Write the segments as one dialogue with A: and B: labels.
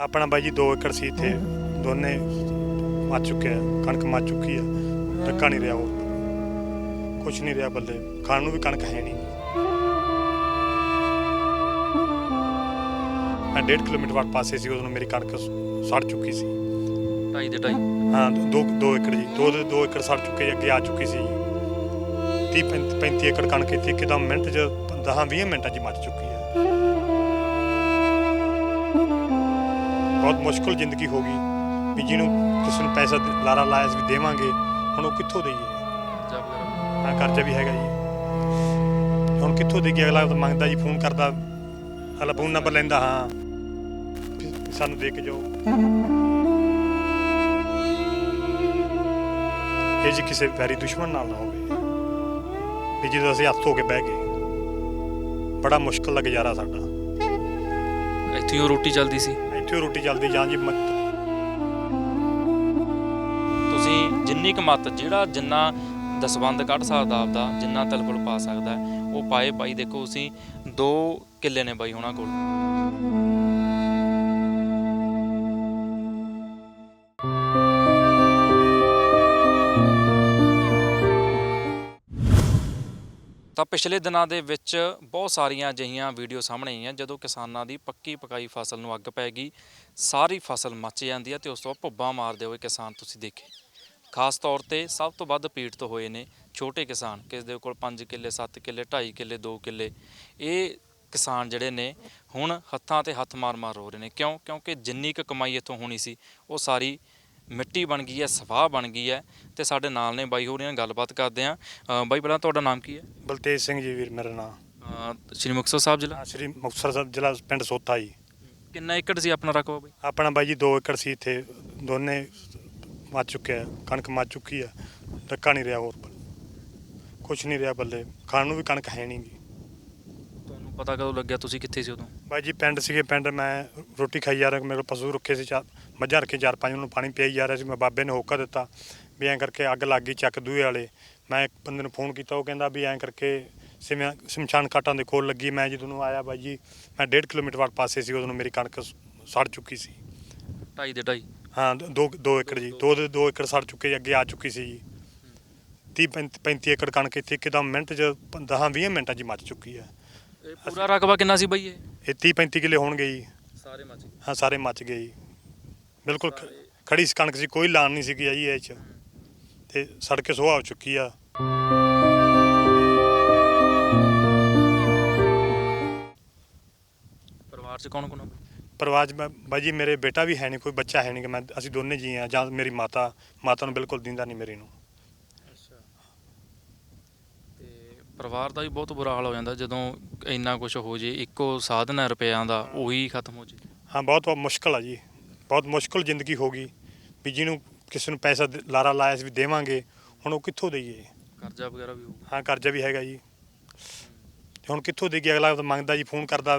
A: ਆਪਣਾ ਬਾਈ ਜੀ 2 ਏਕੜ ਸੀ ਇੱਥੇ ਦੋਨੇ ਮੱਚ ਚੁੱਕੇ ਆ ਕਣਕ ਮੱਚ ਚੁੱਕੀ ਆ ਟੱਕਾ ਨਹੀਂ ਰਿਹਾ ਉਹ। ਕੁਝ ਨਹੀਂ ਰਿਹਾ ਬੱਲੇ ਖਾਣ ਨੂੰ ਵੀ ਕਣਕ ਹੈ ਨਹੀਂ। ਮੈਂ 1.5 ਕਿਲੋਮੀਟਰ ਬਾਅਦ ਪਾਸੇ ਸੀ ਉਦੋਂ ਮੇਰੀ ਕਣਕ ਸੜ ਚੁੱਕੀ ਸੀ।
B: ਢਾਈ ਦੇ ਢਾਈ।
A: ਹਾਂ 2 2 ਏਕੜ ਜੀ 2 ਦੇ 2 ਏਕੜ ਸੜ ਚੁੱਕੇ ਜੀ, ਅੱਗੇ ਆ ਚੁੱਕੀ ਸੀ 30 35 ਏਕੜ ਕਣਕ ਇੱਥੇ ਇੱਕਦਮ ਮਿੰਟ 'ਚ 10 20 ਮਿੰਟਾਂ 'ਚ ਮੱਚ ਚੁੱਕੀ ਹੈ ਬਹੁਤ ਮੁਸ਼ਕਲ ਜ਼ਿੰਦਗੀ ਹੋ ਗਈ ਵੀ ਜਿਹਨੂੰ ਕਿਸੇ ਨੂੰ ਪੈਸਾ ਦੇ- ਲਾਰਾ ਲਾਇਆ ਸੀ ਵੀ ਦੇਵਾਂਗੇ ਹੁਣ ਉਹ ਕਿੱਥੋਂ ਦੇਈਏ?
B: ਜਾਂ ਵਗੈਰਾ
A: ਹਾਂ ਕਰਜ਼ਾ ਵੀ ਹੈਗਾ ਜੀ। ਹੁਣ ਕਿੱਥੋਂ ਦੇਈਏ? ਅਗਲਾ ਤਾਂ ਮੰਗਦਾ ਜੀ ਫੋਨ ਕਰਦਾ। ਅਗਲਾ ਫੋਨ ਨੰਬਰ ਲੈਂਦਾ ਹਾਂ। ਵੀ ਸਾਨੂੰ ਦੇ ਕੇ ਜਾਓ। ਇਹ ਜੀ ਕਿਸੇ ਵੈਰੀ ਦੁਸ਼ਮਣ ਨਾਲ ਨਾ ਹੋਵੇ। ਵੀ ਜਦੋਂ ਅਸੀਂ ਹੱਥ ਧੋ ਕੇ ਬਹਿ ਗਏ। ਬੜਾ ਮੁਸ਼ਕਲ ਦਾ ਗੁਜ਼ਾਰਾ ਸਾਡਾ।
B: ਇੱਥੇ ਹੀ ਉਹ ਰੋਟੀ ਚੱਲਦੀ ਸੀ।
A: ਇੱਥੇ ਰੋਟੀ ਚੱਲਦੀ ਜਾਂ ਜੀ ਮ-
B: ਤੁਸੀਂ ਜਿੰਨੀ ਕੁ ਮਤ ਜਿਹੜਾ ਜਿੰਨਾ ਦਸਵੰਦ ਕੱਢ ਸਕਦਾ ਆਪਦਾ ਜਿੰਨਾ ਤਲਫਲ ਪਾ ਸਕਦਾ ਹੈ, ਉਹ ਪਾਏ ਬਾਈ ਦੇਖੋ ਤੁਸੀਂ ਦੋ ਕਿੱਲੇ ਨੇ ਬਾਈ ਉਹਨਾਂ ਕੋਲ। ਤਾਂ ਪਿਛਲੇ ਦਿਨਾਂ ਦੇ ਵਿੱਚ ਬਹੁਤ ਸਾਰੀਆਂ ਅਜਿਹੀਆਂ ਵੀਡੀਓ ਸਾਹਮਣੇ ਆਈਆਂ, ਜਦੋਂ ਕਿਸਾਨਾਂ ਦੀ ਪੱਕੀ ਪਕਾਈ ਫਸਲ ਨੂੰ ਅੱਗ ਪੈ ਗਈ, ਸਾਰੀ ਫਸਲ ਮੱਚ ਜਾਂਦੀ ਹੈ ਤੇ ਉਸ ਤੋਂ ਬਾਅਦ ਭੁੱਬਾਂ ਮਾਰਦੇ ਹੋਏ ਕਿਸਾਨ ਤੁਸੀਂ ਦੇਖੇ। ਖਾਸ ਤੌਰ ਤੇ ਸਭ ਤੋਂ ਵੱਧ ਪੀੜਤ ਹੋਏ ਨੇ ਛੋਟੇ ਕਿਸਾਨ, ਕਿਸ ਦੇ ਕੋਲ 5 ਕਿੱਲੇ 7 ਕਿੱਲੇ 2.5 ਕਿੱਲੇ 2 ਕਿੱਲੇ। ਇਹ ਕਿਸਾਨ ਜਿਹੜੇ ਨੇ ਹੁਣ ਹੱਥਾਂ ਤੇ ਹੱਥ ਮਾਰ-ਮਾਰ ਰੋ ਰਹੇ ਨੇ। ਕਿਉਂ? ਕਿਉਂਕਿ ਜਿੰਨੀ ਕੁ ਕਮਾਈ ਇੱਥੋਂ ਹੋਣੀ ਸੀ, ਉਹ ਸਾਰੀ ਮਿੱਟੀ ਬਣ ਗਈ ਹੈ ਸਵਾਹ ਬਣ ਗਈ ਹੈ ਤੇ ਸਾਡੇ ਨਾਲ ਨੇ ਬਾਈ ਹੋਰਾਂ ਨਾਲ ਗੱਲਬਾਤ ਕਰਦੇ ਆ ਬਾਈ ਪਹਿਲਾਂ ਤੁਹਾਡਾ ਨਾਮ ਕੀ ਹੈ?
A: ਬਲਤੇਜ ਸਿੰਘ ਜੀ ਵੀਰ ਮੇਰਾ ਨਾਮ।
B: ਸ਼੍ਰੀ ਮੁਕਤਸਰ ਸਾਹਿਬ ਜ਼ਿਲ੍ਹਾ?
A: ਸ੍ਰੀ ਮੁਕਤਸਰ ਸਾਹਿਬ ਜ਼ਿਲ੍ਹਾ ਪਿੰਡ ਸੋਤਾ ਜੀ।
B: ਕਿੰਨਾ ਏਕੜ ਸੀ ਆਪਣਾ ਰਕਬਾ ਬਾਈ?
A: ਆਪਣਾ ਬਾਈ ਜੀ 2 ਏਕੜ ਸੀ ਇੱਥੇ। ਦੋਨੇ ਮੱਚ ਚੁੱਕੇ ਆ ਕਣਕ ਮੱਚ ਚੁੱਕੀ ਆ ਟੱਕਾ ਨਹੀਂ ਰਿਹਾ ਹੋਰ। ਕੁਝ ਨਹੀਂ ਰਿਹਾ ਬੱਲੇ ਖਾਣ ਨੂੰ ਵੀ ਕਣਕ ਹੈ ਨਹੀਂ ਗੀ।
B: ਤੁਹਾਨੂੰ ਪਤਾ ਕਦੋਂ ਲੱਗਿਆ ਤੁਸੀਂ ਕਿੱਥੇ ਸੀ ਉਦੋਂ?
A: ਬਾਈ ਜੀ ਪਿੰਡ ਸੀਗੇ ਪਿੰਡ ਮੈਂ ਰੋਟੀ ਖਾਈ ਜਾ ਰਿਹਾ ਮੇਰੇ ਕੋਲ ਪਸ਼ੂ ਰੱਖੇ ਸੀ ਚਾਰ ਮੱਝਾਂ ਰੱਖੇ ਚਾਰ ਪੰਜ ਉਹਨੂੰ ਪਾਣੀ ਪਿਆਈ ਜਾ ਰਿਹਾ ਸੀ ਮੈਂ ਬਾਬੇ ਨੇ ਹੋਕਾ ਦਿੱਤਾ ਵੀ ਐਂ ਕਰਕੇ ਅੱਗ ਲੱਗ ਗਈ ਚੱਕ ਦੂਏ ਵਾਲੇ। ਮੈਂ ਇੱਕ ਬੰਦੇ ਨੂੰ ਫੋਨ ਕੀਤਾ ਉਹ ਕਹਿੰਦਾ ਵੀ ਐਂ ਕਰਕੇ ਸਿਮਿਆ ਸ਼ਮਸ਼ਾਨ ਘਾਟਾਂ ਦੇ ਕੋਲ ਲੱਗੀ ਮੈਂ ਜਦੋਂ ਨੂੰ ਆਇਆ ਬਾਈ ਜੀ ਮੈਂ 1.5 ਕਿਲੋਮੀਟਰ ਬਾਅਦ ਪਾਸੇ ਸੀ ਉਦੋਂ ਮੇਰੀ ਕਣਕ ਸੜ ਚੁੱਕੀ ਸੀ।
B: ਢਾਈ ਦੇ ਢਾਈ?
A: ਹਾਂ 2 2 ਏਕੜ ਜੀ 2 ਦੇ। 2 ਏਕੜ ਸੜ ਚੁੱਕੇ ਜੀ, ਅੱਗੇ ਆ ਚੁੱਕੀ ਸੀ ਜੀ। 30 35 ਏਕੜ ਕਣਕ ਇੱਥੇ ਇੱਕਦਮ ਮਿੰਟ 'ਚ 10 20 ਮਿੰਟਾਂ 'ਚ ਮੱਚ ਚੁੱਕੀ ਹੈ।
B: ਇਹ ਪੂਰਾ ਰਕਬਾ ਕਿੰਨਾ ਸੀ ਬਾਈ ਇਹ?
A: ਇਹ 30 35 ਕਿੱਲੇ ਹੋਣਗੇ ਜੀ।
B: ਸਾਰੇ ਮੱਚ ਗਏ।
A: ਹਾਂ ਸਾਰੇ ਮੱਚ ਗਏ ਜੀ। ਬਿਲਕੁਲ ਖ- ਖੜੀ ਸੀ ਕਣਕ ਸੀ ਕੋਈ ਲਾਣ ਨਹੀਂ ਸੀਗੀ ਜੀ ਇਹ 'ਚ। ਤੇ ਸੜ ਕੇ ਸੁਆਹ ਹੋ ਚੁੱਕੀ ਆ।
B: ਪਰਿਵਾਰ ਚ ਕੌਣ ਕੌਣ ਆ? ਬਾਈ?
A: ਪਰਿਵਾਰ 'ਚ ਮੈਂ ਬਾਈ ਜੀ ਮੇਰੇ ਬੇਟਾ ਵੀ ਹੈ ਨਹੀਂ ਕੋਈ ਬੱਚਾ ਹੈ ਨਹੀਂ ਕਿ ਮੈਂ ਅਸੀਂ ਦੋਨੇ ਜੀ ਆ ਜਾਂ ਮੇਰੀ ਮਾਤਾ। ਮਾਤਾ ਨੂੰ ਬਿਲਕੁਲ ਦਿੰਦਾ ਨਹੀਂ ਮੇਰੀ ਨੂੰ
B: ਤੇ ਪਰਿਵਾਰ ਦਾ ਵੀ ਬਹੁਤ ਬੁਰਾ ਹਾਲ ਹੋ ਜਾਂਦਾ ਜਦੋਂ ਇੰਨਾ ਕੁਝ ਹੋ ਜੇ ਇੱਕੋ ਸਾਧਨ ਹੈ ਰੁਪਿਆਂ ਦਾ ਉਹੀ ਖਤਮ ਹੋ ਜੇ।
A: ਹਾਂ ਬਹੁਤ ਮੁਸ਼ਕਲ ਆ ਜੀ। ਬਹੁਤ ਮੁਸ਼ਕਲ ਜ਼ਿੰਦਗੀ ਹੋ ਗਈ ਵੀ ਜਿਹਨੂੰ ਕਿਸੇ ਨੂੰ ਪੈਸਾ ਦੇ- ਲਾਰਾ ਲਾਇਆ ਸੀ ਵੀ ਦੇਵਾਂਗੇ ਹੁਣ ਉਹ ਕਿੱਥੋਂ ਦੇਈਏ?
B: ਕਰਜ਼ਾ ਵਗੈਰਾ ਵੀ ਹੋਊਗਾ।
A: ਹਾਂ ਕਰਜ਼ਾ ਵੀ ਹੈਗਾ ਜੀ। ਤੇ ਹੁਣ ਕਿੱਥੋਂ ਦੇਈਏ? ਅਗਲਾ ਤਾਂ ਮੰਗਦਾ ਜੀ ਫੋਨ ਕਰਦਾ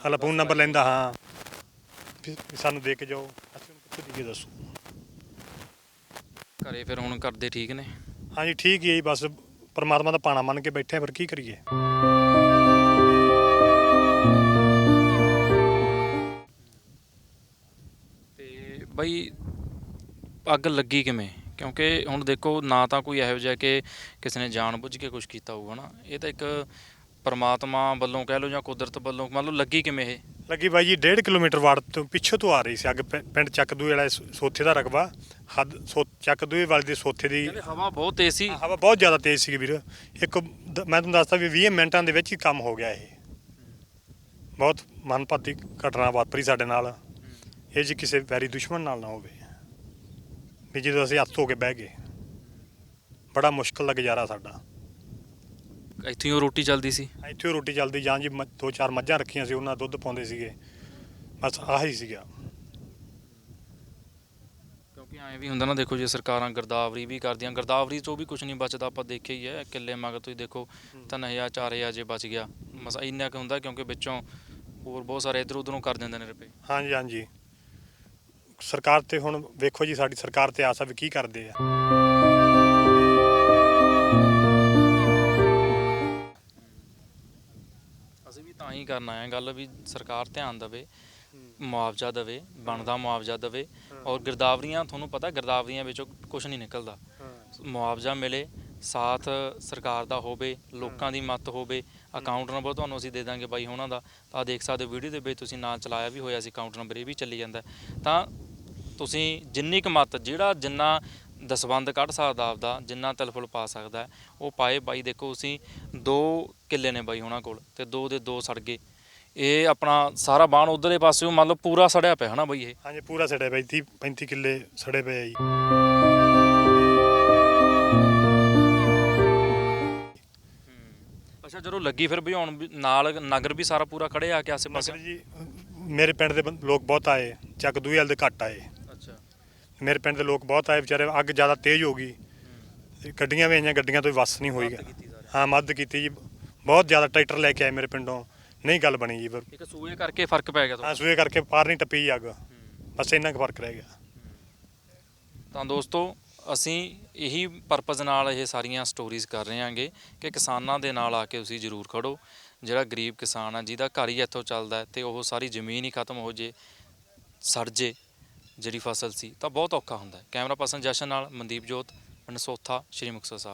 A: ਅਗਲਾ ਫੋਨ ਨੰਬਰ ਲੈਂਦਾ ਹਾਂ। ਵੀ ਵੀ ਸਾਨੂੰ ਦੇ ਕੇ ਜਾਓ ਅਸੀਂ ਹੁਣ ਕਿੱਥੋਂ ਦੇਈਏ ਦੱਸੋ।
B: ਘਰੇ ਫਿਰ ਹੁਣ ਕਰਦੇ ਠੀਕ ਨੇ?
A: ਹਾਂਜੀ ਠੀਕ ਹੀ ਹੈ ਜੀ ਬਸ ਪਰਮਾਤਮਾ ਦਾ ਪਾਣਾ ਮੰਨ ਕੇ ਬੈਠੇ ਹਾਂ, ਪਰ ਕੀ ਕਰੀਏ?
B: ਤੇ ਬਈ ਅੱਗ ਲੱਗੀ ਕਿਵੇਂ? ਕਿਉਂਕਿ ਹੁਣ ਦੇਖੋ ਨਾ ਤਾਂ ਕੋਈ ਇਹੋ ਜਿਹਾ ਕਿ ਕਿਸੇ ਨੇ ਜਾਣਬੁੱਝ ਕੇ ਕੁਝ ਕੀਤਾ ਹੋਊਗਾ ਨਾ ਇਹ ਤਾਂ ਇੱਕ ਪਰਮਾਤਮਾ ਵੱਲੋਂ ਕਹਿ ਲਓ ਜਾਂ ਕੁਦਰਤ ਵੱਲੋਂ ਮੰਨ ਲਓ ਲੱਗੀ ਕਿਵੇਂ ਇਹ?
A: ਲੱਗੀ ਬਾਈ ਜੀ 1.5 ਕਿਲੋਮੀਟਰ ਵਾੜ ਤੋਂ ਪਿੱਛੋਂ ਤੋਂ ਆ ਰਹੀ ਸੀ ਅੱਗ। ਪਿੰ- ਪਿੰਡ ਚੱਕਦੂਏ ਵਾਲਾ ਸੋ- ਸੋਥੇ ਦਾ ਰਕਬਾ। ਹੱਦ ਸੋ ਚੱਕਦੂਏ ਵਾਲੇ ਦੇ ਸੋਥੇ ਦੀ
B: ਕਹਿੰਦੇ ਹਵਾ ਬਹੁਤ ਤੇਜ਼ ਸੀ।
A: ਹਵਾ ਬਹੁਤ ਜ਼ਿਆਦਾ ਤੇਜ਼ ਸੀ ਵੀਰ। ਇੱਕ ਦ- ਮੈਂ ਤੁਹਾਨੂੰ ਦੱਸਦਾ ਵੀ 20 ਮਿੰਟਾਂ ਦੇ ਵਿੱਚ ਹੀ ਕੰਮ ਹੋ ਗਿਆ ਇਹ। ਬਹੁਤ ਮਨਪਾਤੀ ਘਟਨਾ ਵਾਪਰੀ ਸਾਡੇ ਨਾਲ। ਇਹ ਜੀ ਕਿਸੇ ਵੈਰੀ ਦੁਸ਼ਮਣ ਨਾਲ ਨਾ ਹੋਵੇ। ਵੀ ਜਦੋਂ ਅਸੀਂ ਹੱਥ ਧੋ ਕੇ ਬਹਿ ਗਏ ਬੜਾ ਮੁਸ਼ਕਲ ਦਾ ਗੁਜ਼ਾਰਾ ਸਾਡਾ।
B: ਇੱਥੇ ਹੀ ਉਹ ਰੋਟੀ ਚੱਲਦੀ ਸੀ।
A: ਇੱਥੇ ਰੋਟੀ ਚੱਲਦੀ ਜਾਂ ਜੀ ਮ- ਦੋ ਚਾਰ ਮੱਝਾਂ ਰੱਖੀਆਂ ਸੀ ਉਹਨਾਂ ਦਾ ਦੁੱਧ ਪਾਉਂਦੇ ਸੀਗੇ। ਬਸ ਆਹੀ ਸੀਗਾ।
B: ਕਿਉਂਕਿ ਐਂ ਵੀ ਹੁੰਦਾ ਨਾ ਦੇਖੋ ਜੇ ਸਰਕਾਰਾਂ ਗਰਦਾਵਰੀ ਵੀ ਕਰਦੀਆਂ ਗਰਦਾਵਰੀ ਤੋਂ ਵੀ ਕੁਝ ਨਹੀਂ ਬਚਦਾ ਆਪਾਂ ਦੇਖਿਆ ਹੀ ਹੈ ਕਿੱਲੇ ਮਗਰ ਤੁਸੀਂ ਦੇਖੋ 3000 4000 ਜੇ ਬਚ ਗਿਆ। ਮਸਾ ਇੰਨਾ ਕੁ ਹੁੰਦਾ ਕਿਉਂਕਿ ਵਿੱਚੋਂ ਹੋਰ ਬਹੁਤ ਸਾਰੇ ਇਧਰ ਉਧਰੋਂ ਕਰ ਦਿੰਦੇ ਨੇ ਰੁਪਏ।
A: ਹਾਂਜੀ ਹਾਂਜੀ। ਸਰਕਾਰ ਤੇ ਹੁਣ ਵੇਖੋ ਜੀ ਸਾਡੀ ਸਰਕਾਰ ਤੇ ਆਸ ਆ ਵੀ ਕੀ ਕਰਦੇ ਆ।
B: ਹੀ ਕਰਨਾ ਹੈ ਗੱਲ ਵੀ ਸਰਕਾਰ ਧਿਆਨ ਦੇਵੇ ਮੁਆਵਜ਼ਾ ਦੇਵੇ ਬਣਦਾ ਮੁਆਵਜ਼ਾ ਦੇਵੇ ਔਰ ਗਿਰਦਾਵਰੀਆਂ ਤੁਹਾਨੂੰ ਪਤਾ ਗਿਰਦਾਵਰੀਆਂ ਵਿੱਚੋਂ ਕੁਝ ਨਹੀਂ ਨਿਕਲਦਾ। ਮੁਆਵਜ਼ਾ ਮਿਲੇ ਸਾਥ ਸਰਕਾਰ ਦਾ ਹੋਵੇ ਲੋਕਾਂ ਦੀ ਮਤ ਹੋਵੇ ਅਕਾਊਂਟ ਨੰਬਰ ਤੁਹਾਨੂੰ ਅਸੀਂ ਦੇ ਦਾਂਗੇ ਬਾਈ ਉਹਨਾਂ ਦਾ। ਤਾਂ ਦੇਖ ਸਕਦੇ ਹੋ ਵੀਡੀਓ ਦੇ ਵਿੱਚ ਤੁਸੀਂ ਨਾਂ ਚਲਾਇਆ ਵੀ ਹੋਇਆ ਸੀ ਅਕਾਊਂਟ ਨੰਬਰ ਇਹ ਵੀ ਚੱਲੀ ਜਾਂਦਾ। ਤਾਂ ਤੁਸੀਂ ਜਿੰਨੀ ਕੁ ਮਤ ਜਿਹੜਾ ਜਿੰਨਾ ਦਸਵੰਦ ਕੱਢ ਸਕਦਾ ਆਪਦਾ ਜਿੰਨਾ ਤਿਲਫੁਲ ਪਾ ਸਕਦਾ ਉਹ ਪਾਏ ਬਾਈ ਦੇਖੋ ਅਸੀਂ ਦੋ ਕਿੱਲੇ ਨੇ ਬਾਈ ਉਹਨਾਂ ਕੋਲ ਤੇ ਦੋ ਦੇ ਦੋ ਸੜ ਗਏ। ਇਹ ਆਪਣਾ ਸਾਰਾ ਬਾਣ ਉਧਰਲੇ ਪਾਸੇ ਮੰਨ ਲਓ ਪੂਰਾ ਸੜਿਆ ਪਿਆ ਹਨਾ ਬਾਈ ਇਹ?
A: ਹਾਂਜੀ ਪੂਰਾ ਸੜਿਆ ਪਿਆ ਜੀ 30 35 ਕਿੱਲੇ ਸੜੇ ਪਏ ਆ ਜੀ।
B: ਅੱਛਾ ਜਦੋਂ ਲੱਗੀ ਫਿਰ ਭਜਾਉਣ ਵੀ ਨਾਲ ਨਗਰ ਵੀ ਸਾਰਾ ਪੂਰਾ ਖੜੇ ਆ ਕੇ ਆਸੇ ਪਾਸੇ
A: ਜੀ ਮੇਰੇ ਪਿੰਡ ਦੇ ਬੰ- ਲੋਕ ਬਹੁਤ ਆਏ ਚੱਕ ਦੂਏ ਵਾਲੇ ਦੇ ਘੱਟ ਆਏ। ਮੇਰੇ ਪਿੰਡ ਦੇ ਲੋਕ ਬਹੁਤ ਆਏ ਵਿਚਾਰੇ ਅੱਗ ਜ਼ਿਆਦਾ ਤੇਜ਼ ਹੋ ਗਈ। ਗੱਡੀਆਂ ਵੀ ਆਈਆਂ ਗੱਡੀਆਂ ਤੋਂ ਵੀ ਵੱਸ ਨਹੀਂ ਹੋਈ। ਹਾਂ ਮਦਦ ਕੀਤੀ ਜੀ। ਬਹੁਤ ਜ਼ਿਆਦਾ ਟਰੈਕਟਰ ਲੈ ਕੇ ਆਏ ਮੇਰੇ ਪਿੰਡੋਂ। ਨਹੀਂ ਗੱਲ ਬਣੀ ਜੀ। ਪਰ
B: ਇੱਕ ਸੂਏ ਕਰਕੇ ਫ਼ਰਕ ਪੈ ਗਿਆ
A: ਹਾਂ
B: ਤੁਹਾਨੂੰ
A: ਸੂਏ ਕਰਕੇ ਪਾਰ ਨਹੀਂ ਟੱਪੀ ਅੱਗ। ਬਸ ਇੰਨਾ ਕੁ ਫ਼ਰਕ ਰਹਿ ਗਿਆ।
B: ਤਾਂ ਦੋਸਤੋ ਅਸੀਂ ਇਹੀ ਪਰਪਸ ਨਾਲ ਇਹ ਸਾਰੀਆਂ ਸਟੋਰੀਜ਼ ਕਰ ਰਹੇ ਹਾਂਗੇ ਕਿ ਕਿਸਾਨਾਂ ਦੇ ਨਾਲ ਆ ਕੇ ਤੁਸੀਂ ਜ਼ਰੂਰ ਖੜੋ। ਜਿਹੜਾ ਗਰੀਬ ਕਿਸਾਨ ਆ ਜਿਹਦਾ ਘਰ ਹੀ ਇੱਥੋਂ ਚੱਲਦਾ ਹੈ ਤੇ ਉਹ ਸਾਰੀ ਜ਼ਮੀਨ ਹੀ ਖਤਮ ਹੋ ਜੇ ਸੜ ਜੇ ਜਿਹੜੀ ਫਸਲ ਸੀ, ਤਾਂ ਬਹੁਤ ਔਖਾ ਹੁੰਦਾ ਹੈ। ਕੈਮਰਾ ਪਰਸਨ ਜਸ਼ਨ ਨਾਲ ਮਨਦੀਪ ਜੋਤ ਮਨਸੋਥਾ ਸ਼੍ਰੀ ਮੁਕਤਸਰ ਸਾਹਿਬ।